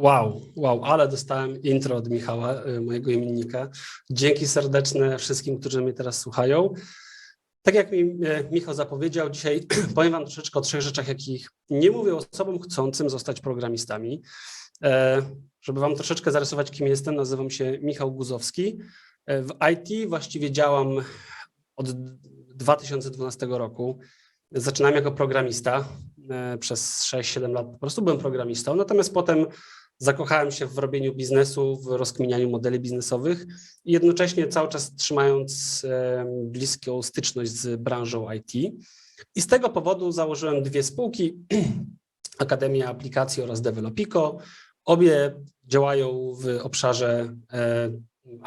Wow, wow, ale dostałem intro od Michała, y, mojego imiennika. Dzięki serdeczne wszystkim, którzy mnie teraz słuchają. Tak jak mi e, Michał zapowiedział, dzisiaj powiem Wam troszeczkę o trzech rzeczach, jakich nie mówię osobom chcącym zostać programistami. E, Żeby Wam troszeczkę zarysować, kim jestem, nazywam się Michał Guzowski. E, W IT właściwie działam od 2012 roku. Zaczynałem jako programista. e, Przez 6-7 lat po prostu byłem programistą, natomiast potem zakochałem się w robieniu biznesu, w rozkminianiu modeli biznesowych i jednocześnie cały czas trzymając bliską styczność z branżą IT. I z tego powodu założyłem dwie spółki, Akademia Aplikacji oraz Developico. Obie działają w obszarze e,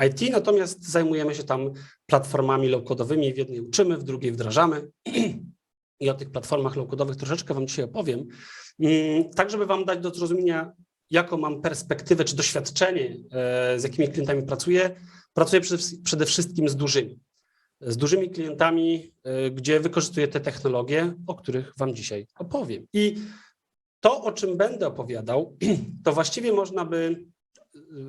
IT, natomiast zajmujemy się tam platformami low-codowymi. W jednej uczymy, w drugiej wdrażamy. I o tych platformach low-codowych troszeczkę Wam dzisiaj opowiem, Mm, tak żeby Wam dać do zrozumienia, jaką mam perspektywę czy doświadczenie, e, z jakimi klientami pracuję. Pracuję przede, wszystkim z dużymi. Z dużymi klientami, e, gdzie wykorzystuję te technologie, o których Wam dzisiaj opowiem. I to, o czym będę opowiadał, to właściwie można by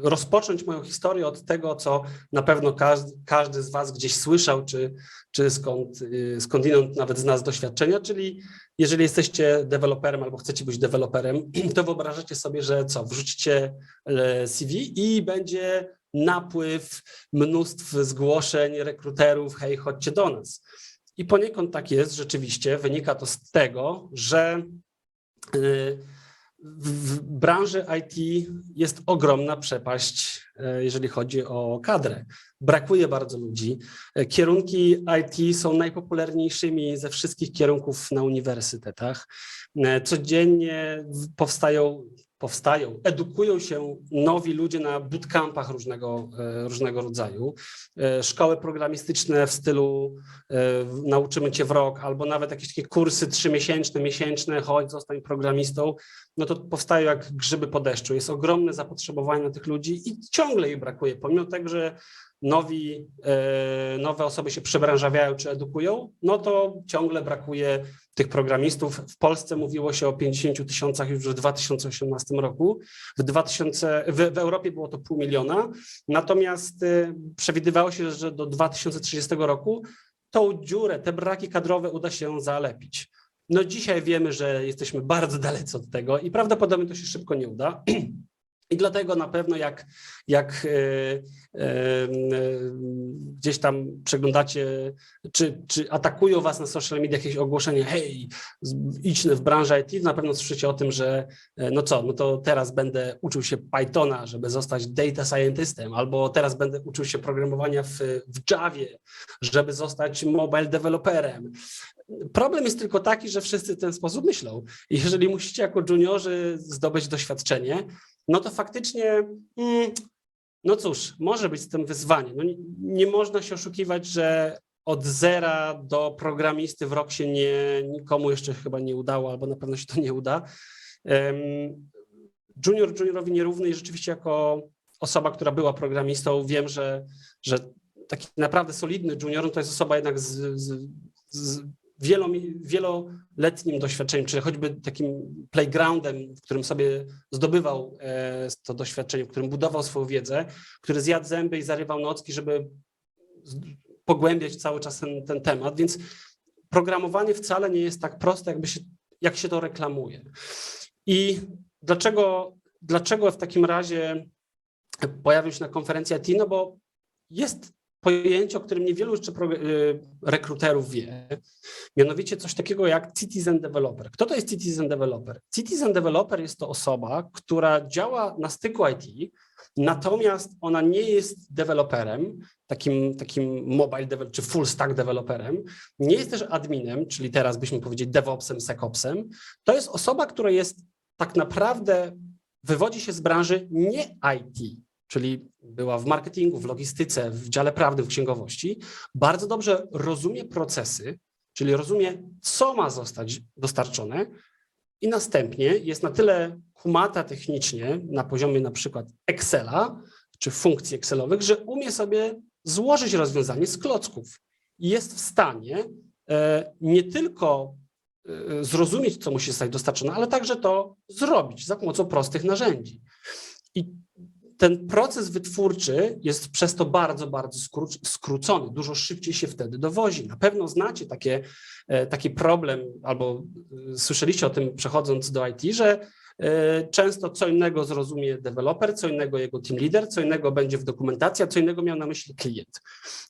rozpocząć moją historię od tego, co na pewno każdy, każdy z Was gdzieś słyszał, czy, czy skąd, y, skądinąd nawet z doświadczenia, czyli jeżeli jesteście deweloperem albo chcecie być deweloperem, to wyobrażacie sobie, że co, wrzucicie e, CV i będzie napływ mnóstw zgłoszeń rekruterów, hej, chodźcie do nas. I poniekąd tak jest rzeczywiście, wynika to z tego, że y, w branży IT jest ogromna przepaść, e, jeżeli chodzi o kadrę. Brakuje bardzo ludzi. E, Kierunki IT są najpopularniejszymi ze wszystkich kierunków na uniwersytetach. E, Codziennie powstają, powstają, edukują się nowi ludzie na bootcampach różnego, e, różnego rodzaju. E, Szkoły programistyczne w stylu e, nauczymy cię w rok, albo nawet jakieś takie kursy trzymiesięczne, miesięczne, chodź, zostań programistą no to powstają jak grzyby po deszczu. Jest ogromne zapotrzebowanie na tych ludzi i ciągle ich brakuje, pomimo tego, że nowi, e, nowe osoby się przebranżawiają czy edukują, no to ciągle brakuje tych programistów. W Polsce mówiło się o 50 tysiącach już w 2018 roku. W, 2000, w, w Europie było to pół miliona, natomiast e, przewidywało się, że do 2030 roku tą dziurę, te braki kadrowe uda się zalepić. No dzisiaj wiemy, że jesteśmy bardzo dalece od tego i prawdopodobnie to się szybko nie uda. I dlatego na pewno jak, jak e, e, e, gdzieś tam przeglądacie, czy, czy atakują was na social media jakieś ogłoszenie, hej, idź w branżę IT, na pewno słyszycie o tym, że no co, no to teraz będę uczył się Pythona, żeby zostać data scientystem, albo teraz będę uczył się programowania w, w Javie, żeby zostać mobile developerem. Problem jest tylko taki, że wszyscy w ten sposób myślą. I jeżeli musicie jako juniorzy zdobyć doświadczenie, no to faktycznie, mm, no cóż, może być z tym wyzwanie. No nie, nie można się oszukiwać, że od zera do programisty w rok się nie, nikomu jeszcze chyba nie udało, albo na pewno się to nie uda. Junior juniorowi nierówny i rzeczywiście jako osoba, która była programistą, wiem, że, że taki naprawdę solidny junior to jest osoba jednak z, z, z wieloletnim doświadczeniem, czy choćby takim playgroundem, w którym sobie zdobywał e, to doświadczenie, w którym budował swoją wiedzę, który zjadł zęby i zarywał nocki, żeby pogłębiać cały czas ten, ten temat, więc programowanie wcale nie jest tak proste, jakby się, jak się to reklamuje. I dlaczego, dlaczego w takim razie pojawił się na konferencji IT? No bo jest pojęcie, o którym niewielu jeszcze y, rekruterów wie, mianowicie coś takiego jak citizen developer. Kto to jest citizen developer? Citizen developer jest to osoba, która działa na styku IT, natomiast ona nie jest deweloperem, takim, takim mobile devel- czy full stack deweloperem, nie jest też adminem, czyli teraz byśmy powiedzieli DevOpsem, SecOpsem. To jest osoba, która jest tak naprawdę, wywodzi się z branży nie IT, czyli była w marketingu, w logistyce, w dziale prawdy, w księgowości, bardzo dobrze rozumie procesy, czyli rozumie, co ma zostać dostarczone i następnie jest na tyle kumata technicznie na poziomie na przykład Excela czy funkcji Excelowych, że umie sobie złożyć rozwiązanie z klocków i jest w stanie e, nie tylko y, zrozumieć, co musi zostać dostarczone, ale także to zrobić za pomocą prostych narzędzi. I ten proces wytwórczy jest przez to bardzo, bardzo skró- skrócony. Dużo szybciej się wtedy dowozi. Na pewno znacie takie, e, taki problem, albo y, słyszeliście o tym przechodząc do IT, że e, często co innego zrozumie deweloper, co innego jego team leader, co innego będzie w dokumentacji, a co innego miał na myśli klient.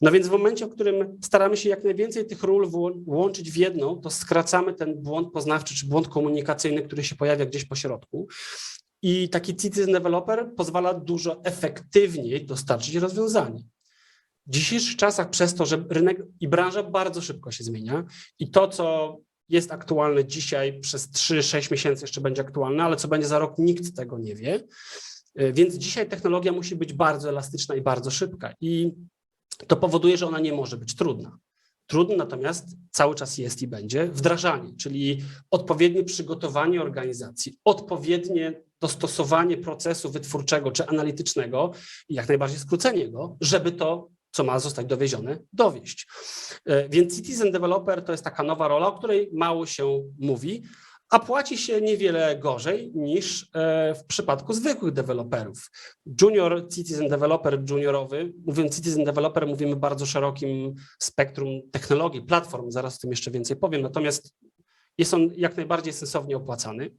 No więc w momencie, w którym staramy się jak najwięcej tych ról łączyć w jedną, to skracamy ten błąd poznawczy czy błąd komunikacyjny, który się pojawia gdzieś po środku. I taki citizen developer pozwala dużo efektywniej dostarczyć rozwiązanie. W dzisiejszych czasach przez to, że rynek i branża bardzo szybko się zmienia i to, co jest aktualne dzisiaj przez 3-6 miesięcy jeszcze będzie aktualne, ale co będzie za rok, nikt tego nie wie. Y, Więc dzisiaj technologia musi być bardzo elastyczna i bardzo szybka i to powoduje, że ona nie może być trudna. Trudne natomiast cały czas jest i będzie wdrażanie, czyli odpowiednie przygotowanie organizacji, odpowiednie dostosowanie procesu wytwórczego czy analitycznego i jak najbardziej skrócenie go, żeby to, co ma zostać dowiezione, dowieść. E, Więc citizen developer to jest taka nowa rola, o której mało się mówi, a płaci się niewiele gorzej niż e, w przypadku zwykłych deweloperów. Junior citizen developer juniorowy, mówiąc citizen developer, mówimy bardzo szerokim spektrum technologii, platform, zaraz o tym jeszcze więcej powiem, natomiast jest on jak najbardziej sensownie opłacany.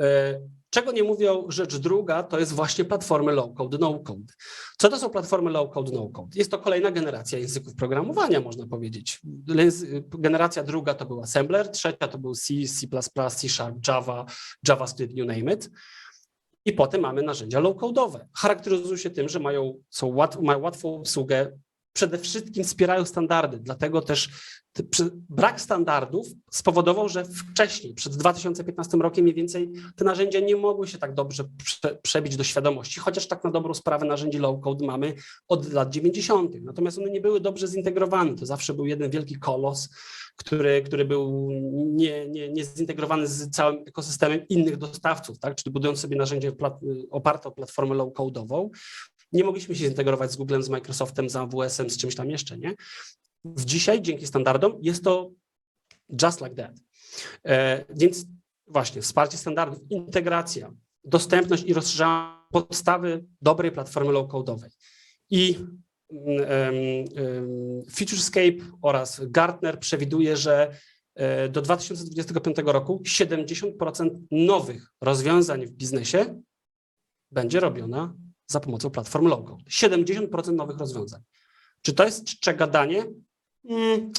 E, Czego nie mówią, rzecz druga, to jest właśnie platformy low-code, no-code. Co to są platformy low-code, no-code? Jest to kolejna generacja języków programowania, można powiedzieć. Generacja druga to był Assembler, trzecia to był C, C++, C Sharp, Java, JavaScript, you name it. I potem mamy narzędzia low-code'owe. Charakteryzują się tym, że mają, są łat, mają łatwą obsługę, przede wszystkim wspierają standardy, dlatego też brak standardów spowodował, że wcześniej, przed 2015 rokiem mniej więcej, te narzędzia nie mogły się tak dobrze prze, przebić do świadomości, chociaż tak na dobrą sprawę narzędzi low-code mamy od lat 90. Natomiast one nie były dobrze zintegrowane. To zawsze był jeden wielki kolos, który, który był nie, nie, nie zintegrowany z całym ekosystemem innych dostawców, tak? czyli budując sobie narzędzie plat, oparte o platformę low-code'ową, nie mogliśmy się zintegrować z Googlem, z Microsoftem, z AWS-em, z czymś tam jeszcze, nie? W Dzisiaj dzięki standardom jest to just like that. E, Więc właśnie wsparcie standardów, integracja, dostępność i rozszerzanie podstawy dobrej platformy low-code'owej. I mm, Futurescape oraz Gartner przewiduje, że e, do 2025 roku 70% nowych rozwiązań w biznesie będzie robiona za pomocą platform low-code. 70% nowych rozwiązań. Czy to jest czcze gadanie? Mm,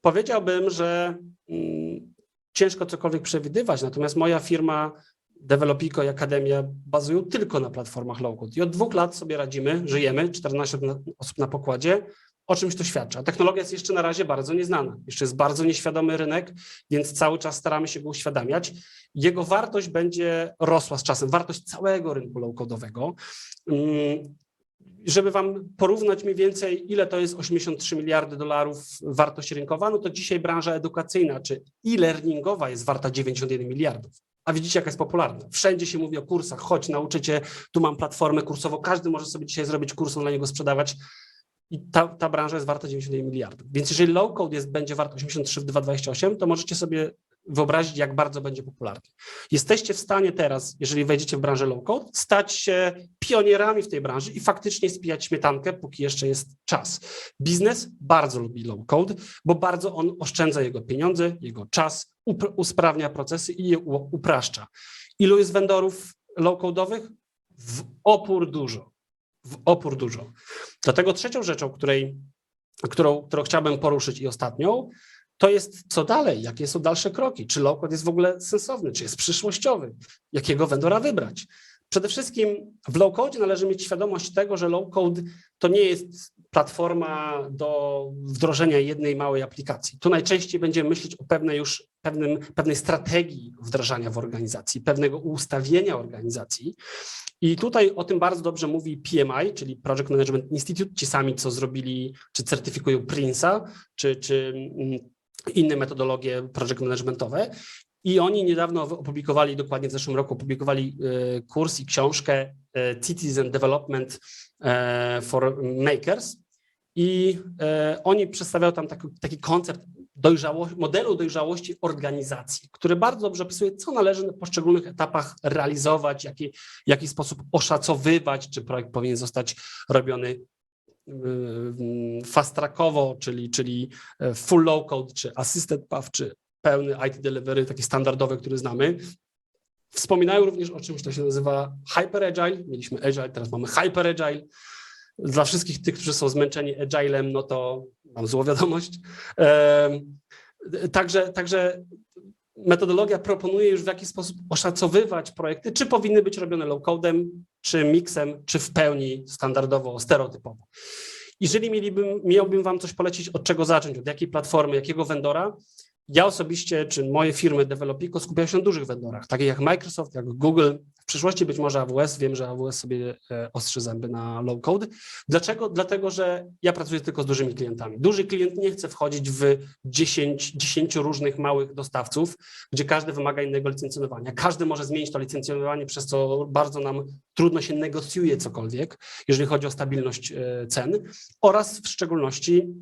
powiedziałbym, że mm, ciężko cokolwiek przewidywać, natomiast moja firma Developico i Akademia bazują tylko na platformach low-code i od dwóch lat sobie radzimy, żyjemy, 14 na- osób na pokładzie, o czymś to świadczy. A technologia jest jeszcze na razie bardzo nieznana, jeszcze jest bardzo nieświadomy rynek, więc cały czas staramy się go uświadamiać. Jego wartość będzie rosła z czasem, wartość całego rynku low-codowego. Mm, żeby wam porównać mniej więcej, ile to jest 83 miliardy dolarów wartość rynkowa, no to dzisiaj branża edukacyjna czy e-learningowa jest warta 91 miliardów. A widzicie, jaka jest popularna. Wszędzie się mówi o kursach, chodź, nauczycie, tu mam platformę kursową, każdy może sobie dzisiaj zrobić kurs, dla niego sprzedawać. I ta, ta branża jest warta 91 miliardów. Więc jeżeli low code jest, będzie wart 83 w 2,28, to możecie sobie wyobrazić, jak bardzo będzie popularny. Jesteście w stanie teraz, jeżeli wejdziecie w branżę low code, stać się pionierami w tej branży i faktycznie spijać śmietankę, póki jeszcze jest czas. Biznes bardzo lubi low code, bo bardzo on oszczędza jego pieniądze, jego czas, usprawnia procesy i je upraszcza. Ilu jest vendorów low code'owych? W opór dużo. W opór dużo. Dlatego trzecią rzeczą, której, którą, którą chciałbym poruszyć i ostatnią, to jest co dalej, jakie są dalsze kroki, czy low-code jest w ogóle sensowny, czy jest przyszłościowy, jakiego vendora wybrać. Przede wszystkim w low-code należy mieć świadomość tego, że low-code to nie jest platforma do wdrożenia jednej małej aplikacji. Tu najczęściej będziemy myśleć o pewnej już pewnym, pewnej strategii wdrażania w organizacji, pewnego ustawienia organizacji. I tutaj o tym bardzo dobrze mówi PMI, czyli Project Management Institute, ci sami, co zrobili, czy certyfikują Prince'a, czy, czy mm, inne metodologie project managementowe. I oni niedawno opublikowali, dokładnie w zeszłym roku, opublikowali e, kurs i książkę e, Citizen Development e, for Makers. I e, oni przedstawiają tam taki, taki koncept modelu dojrzałości organizacji, który bardzo dobrze opisuje, co należy na poszczególnych etapach realizować, jaki, w jaki sposób oszacowywać, czy projekt powinien zostać robiony yy, fast trackowo, czyli, czyli e, full low code, czy assisted path, czy pełny IT delivery, taki standardowy, który znamy. Wspominają również o czymś, to się nazywa hyper agile. Mieliśmy agile, teraz mamy hyper agile. Dla wszystkich tych, którzy są zmęczeni agilem, no to mam złą wiadomość. Także, także metodologia proponuje już w jaki sposób oszacowywać projekty, czy powinny być robione low-codem, czy miksem, czy w pełni standardowo, stereotypowo. Jeżeli mielibym, miałbym Wam coś polecić, od czego zacząć, od jakiej platformy, jakiego vendora, ja osobiście, czy moje firmy Developico skupiają się na dużych vendorach, takich jak Microsoft, jak Google, w przyszłości być może AWS, wiem, że AWS sobie e, ostrzy zęby na low code. Dlaczego? Dlatego, że ja pracuję tylko z dużymi klientami. Duży klient nie chce wchodzić w 10, 10 różnych małych dostawców, gdzie każdy wymaga innego licencjonowania. Każdy może zmienić to licencjonowanie, przez co bardzo nam trudno się negocjuje cokolwiek, jeżeli chodzi o stabilność e, cen oraz w szczególności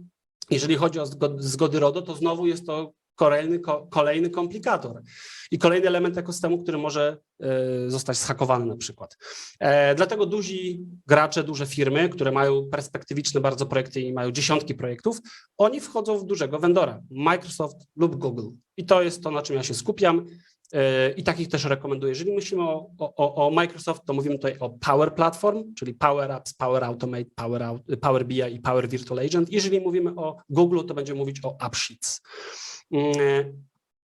jeżeli chodzi o zgody, zgody RODO, to znowu jest to kolejny, ko, kolejny komplikator i kolejny element ekosystemu, który może e, zostać zhakowany na przykład. E, dlatego duzi gracze, duże firmy, które mają perspektywiczne bardzo projekty i mają dziesiątki projektów, oni wchodzą w dużego vendora, Microsoft lub Google. I to jest to, na czym ja się skupiam. E, I takich też rekomenduję. Jeżeli myślimy o, o, o Microsoft, to mówimy tutaj o Power Platform, czyli Power Apps, Power Automate, Power, Power BI i Power Virtual Agent. Jeżeli mówimy o Google, to będziemy mówić o AppSheets. Mm,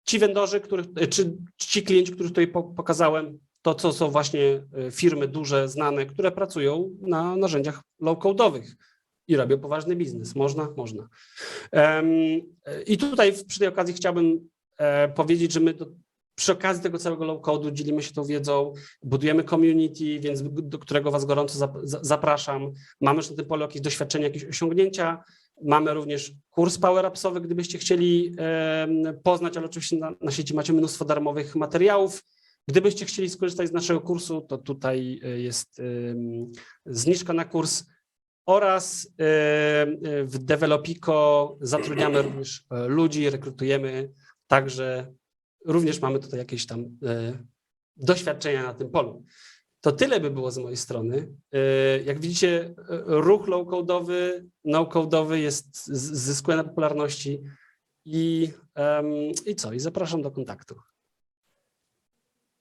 Ci vendorzy, których, czy ci klienci, których tutaj po- pokazałem, to co są właśnie e, firmy duże, znane, które pracują na narzędziach low-codowych i robią poważny biznes. Można? Można. E, I tutaj przy tej okazji chciałbym e, powiedzieć, że my do, przy okazji tego całego low-codu dzielimy się tą wiedzą, budujemy community, więc do którego Was gorąco zap- za- zapraszam. Mamy już na tym polu jakieś doświadczenia, jakieś osiągnięcia. Mamy również kurs Power Appsowy, gdybyście chcieli poznać, ale oczywiście na, na sieci macie mnóstwo darmowych materiałów. Gdybyście chcieli skorzystać z naszego kursu, to tutaj e, jest zniżka na kurs oraz w Developico zatrudniamy również e, ludzi, rekrutujemy, także również mamy tutaj jakieś tam e, doświadczenia na tym polu. To tyle by było z mojej strony. E, Jak widzicie, e, ruch low-codowy, no-codowy jest, zyskuje na popularności i, em, i co? I zapraszam do kontaktu.